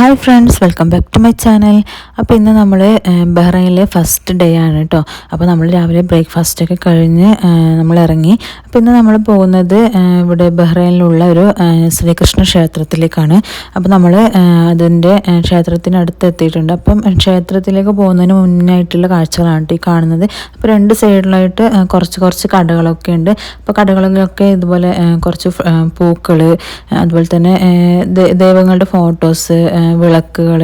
Hi friends welcome back to my channel. അപ്പോൾ ഇന്ന് നമ്മൾ ബഹ്റൈനിലെ ഫസ്റ്റ് ഡേ ആണ് കേട്ടോ അപ്പോൾ നമ്മൾ രാവിലെ ബ്രേക്ക്ഫാസ്റ്റ് ഒക്കെ കഴിഞ്ഞ് നമ്മൾ ഇറങ്ങി. അപ്പോൾ ഇന്ന് നമ്മൾ പോകുന്നത് ഇവിടെ ബഹ്റൈനിലുള്ള ഒരു ശ്രീകൃഷ്ണ ക്ഷേത്രത്തിലേക്കാണ്. അപ്പോൾ നമ്മൾ അതിന്റെ ക്ഷേത്രത്തിനടുത്ത് എത്തിയിട്ടുണ്ട്. അപ്പം ക്ഷേത്രത്തിലേക്ക് പോകുന്നതിന് മുന്നായിട്ടുള്ള കാഴ്ചകളാണ് കേട്ടോ ഈ കാണുന്നത്. അപ്പോൾ രണ്ട് സൈഡിലായിട്ട് കുറച്ച് കുറച്ച് കടകളൊക്കെ ഉണ്ട്. അപ്പോൾ കടകളിലൊക്കെ ഇതുപോലെ കുറച്ച് പൂക്കൾ അതുപോലെ തന്നെ ദൈവങ്ങളുടെ ഫോട്ടോസ് വിളക്കുകൾ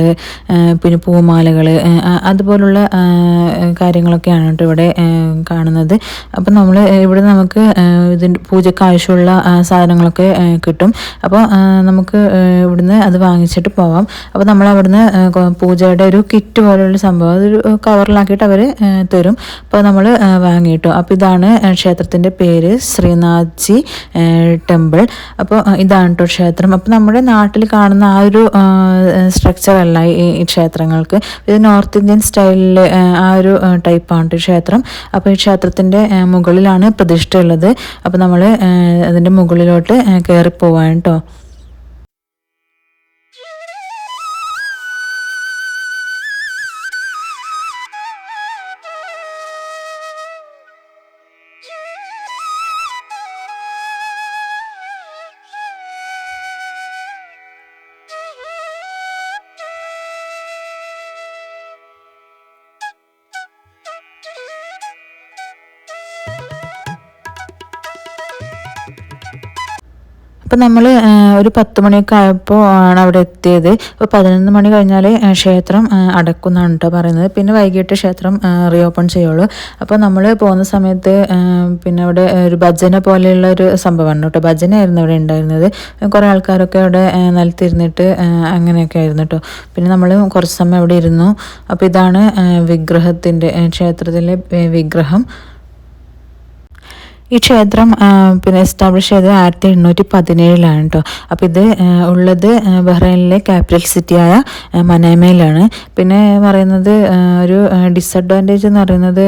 പിന്നെ പൂമാലകൾ അതുപോലുള്ള കാര്യങ്ങളൊക്കെയാണ് കേട്ടോ ഇവിടെ കാണുന്നത്. അപ്പം നമ്മൾ ഇവിടെ നമുക്ക് ഇതിന്റെ പൂജയ്ക്ക് ആവശ്യമുള്ള സാധനങ്ങളൊക്കെ കിട്ടും. അപ്പോൾ നമുക്ക് ഇവിടുന്ന് അത് വാങ്ങിച്ചിട്ട് പോവാം. അപ്പോൾ നമ്മൾ അവിടുന്ന് പൂജയുടെ ഒരു കിറ്റ് പോലെയുള്ള സംഭവം അതൊരു കവറിലാക്കിയിട്ട് അവർ തരും. അപ്പോൾ നമ്മൾ വാങ്ങിയിട്ടു. അപ്പോൾ ഇതാണ് ക്ഷേത്രത്തിന്റെ പേര് ശ്രീനാഥ്ജി ടെമ്പിൾ. അപ്പോൾ ഇതാണ് കേട്ടോ ക്ഷേത്രം. അപ്പോൾ നമ്മുടെ നാട്ടിൽ കാണുന്ന ആ ഒരു സ്ട്രക്ചർ അല്ല ഈ ക്ഷേത്രങ്ങൾക്ക്. ഇത് നോർത്ത് ഇന്ത്യൻ സ്റ്റൈലിൽ ആ ഒരു ടൈപ്പാണ് ക്ഷേത്രം. അപ്പോൾ ഈ ക്ഷേത്രത്തിന്റെ മുകളിലാണ് പ്രതിഷ്ഠയുള്ളത് അപ്പോൾ നമ്മൾ അതിന്റെ മുകളിലോട്ട് കയറി പോവാണ് കേട്ടോ അപ്പം നമ്മൾ ഒരു പത്ത് മണിയൊക്കെ ആയപ്പോൾ ആണ് അവിടെ എത്തിയത്. അപ്പോൾ പതിനൊന്ന് മണി കഴിഞ്ഞാൽ ക്ഷേത്രം അടക്കുന്നാണ് കേട്ടോ പറയുന്നത്. പിന്നെ വൈകിട്ട് ക്ഷേത്രം റീ ഓപ്പൺ ചെയ്യുള്ളൂ. അപ്പോൾ നമ്മൾ പോകുന്ന സമയത്ത് പിന്നെ അവിടെ ഒരു ഭജന പോലെയുള്ള ഒരു സംഭവമാണ് കേട്ടോ ഭജനയായിരുന്നു അവിടെ ഉണ്ടായിരുന്നത്. കുറേ ആൾക്കാരൊക്കെ അവിടെ നിലത്തിരുന്നിട്ട് അങ്ങനെയൊക്കെ ആയിരുന്നു കേട്ടോ പിന്നെ നമ്മൾ കുറച്ച് സമയം അവിടെ ഇരുന്നു. അപ്പോൾ ഇതാണ് വിഗ്രഹത്തിന്റെ ക്ഷേത്രത്തിലെ വിഗ്രഹം. ഈ ക്ഷേത്രം പിന്നെ എസ്റ്റാബ്ലിഷ് ചെയ്തത് ആയിരത്തി എണ്ണൂറ്റി പതിനേഴിലാണ് കേട്ടോ അപ്പോൾ ഇത് ഉള്ളത് ബഹ്റൈനിലെ ക്യാപിറ്റൽ സിറ്റിയായ മനേമയിലാണ് പിന്നെ പറയുന്നത് ഒരു ഡിസഡ്വാന്റേജ് എന്ന് പറയുന്നത്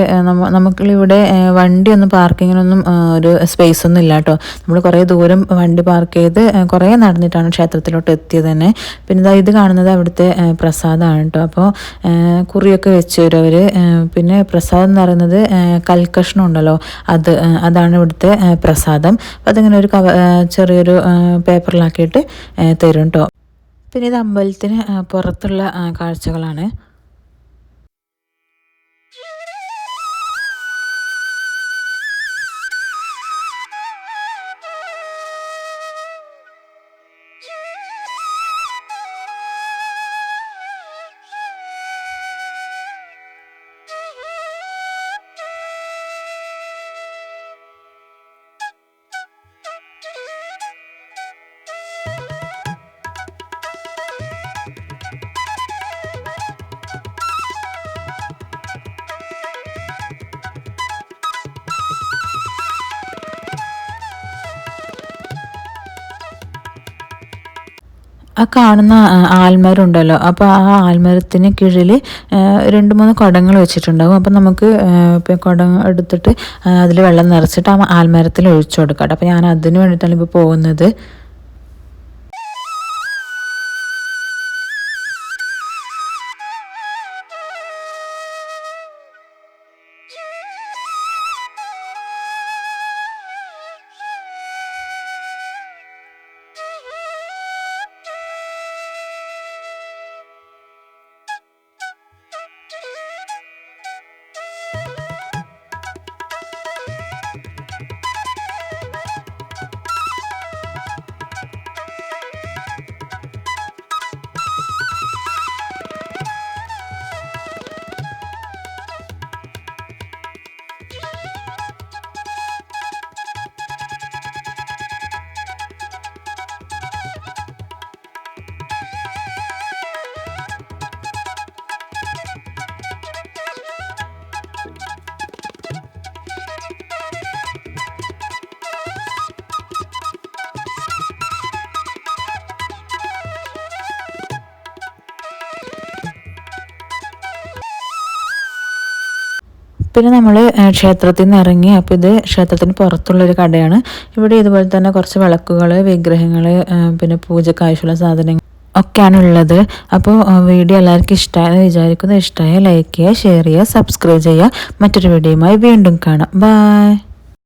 നമുക്കിവിടെ വണ്ടി ഒന്നും പാർക്കിങ്ങിനൊന്നും ഒരു സ്പേസ് ഒന്നും ഇല്ല കേട്ടോ നമ്മൾ കുറേ ദൂരം വണ്ടി പാർക്ക് ചെയ്ത് കുറേ നടന്നിട്ടാണ് ക്ഷേത്രത്തിലോട്ട് എത്തിയത് തന്നെ. പിന്നെ ഇതാ കാണുന്നത് അവിടുത്തെ പ്രസാദമാണ് കേട്ടോ അപ്പോൾ കുറിയൊക്കെ വെച്ച് പിന്നെ പ്രസാദം എന്ന് പറയുന്നത് കൽക്കഷ്ണം ഉണ്ടല്ലോ. അത് ആ, അതാണ് ഇവിടുത്തെ പ്രസാദം. അപ്പോൾ അതിങ്ങനെ ഒരു കവ ചെറിയൊരു പേപ്പറിലാക്കിയിട്ട് തരും കേട്ടോ പിന്നെ ഇത് അമ്പലത്തിന് പുറത്തുള്ള കാഴ്ചകളാണ്. ആ കാണുന്ന ആൽമരമുണ്ടല്ലോ. അപ്പോൾ ആ ആൽമരത്തിന് കീഴിൽ രണ്ട് മൂന്ന് കുടങ്ങൾ വെച്ചിട്ടുണ്ടാകും. അപ്പോൾ നമുക്ക് കുടം എടുത്തിട്ട് അതിൽ വെള്ളം നിറച്ചിട്ട് ആ ആൽമരത്തിൽ ഒഴിച്ചു കൊടുക്കാം അപ്പൊ അപ്പോൾ ഞാൻ അതിന് വേണ്ടിയിട്ടാണ് ഇപ്പൊ പോകുന്നത്. പിന്നെ നമ്മൾ ക്ഷേത്രത്തിൽ നിന്ന് ഇറങ്ങി അപ്പോൾ ഇത് ക്ഷേത്രത്തിന് പുറത്തുള്ളൊരു കടയാണ്. ഇവിടെ ഇതുപോലെ തന്നെ കുറച്ച് വിളക്കുകൾ വിഗ്രഹങ്ങൾ പിന്നെ പൂജക്ക് ആവശ്യമുള്ള സാധനങ്ങൾ ഒക്കെയാണുള്ളത്. അപ്പോൾ വീഡിയോ എല്ലാവർക്കും ഇഷ്ടമായെന്ന് വിചാരിക്കുന്നു. ഇഷ്ടമായ ലൈക്ക് ചെയ്യുക ഷെയർ ചെയ്യുക സബ്സ്ക്രൈബ് ചെയ്യുക. മറ്റൊരു വീഡിയോയുമായി വീണ്ടും കാണാം. ബൈ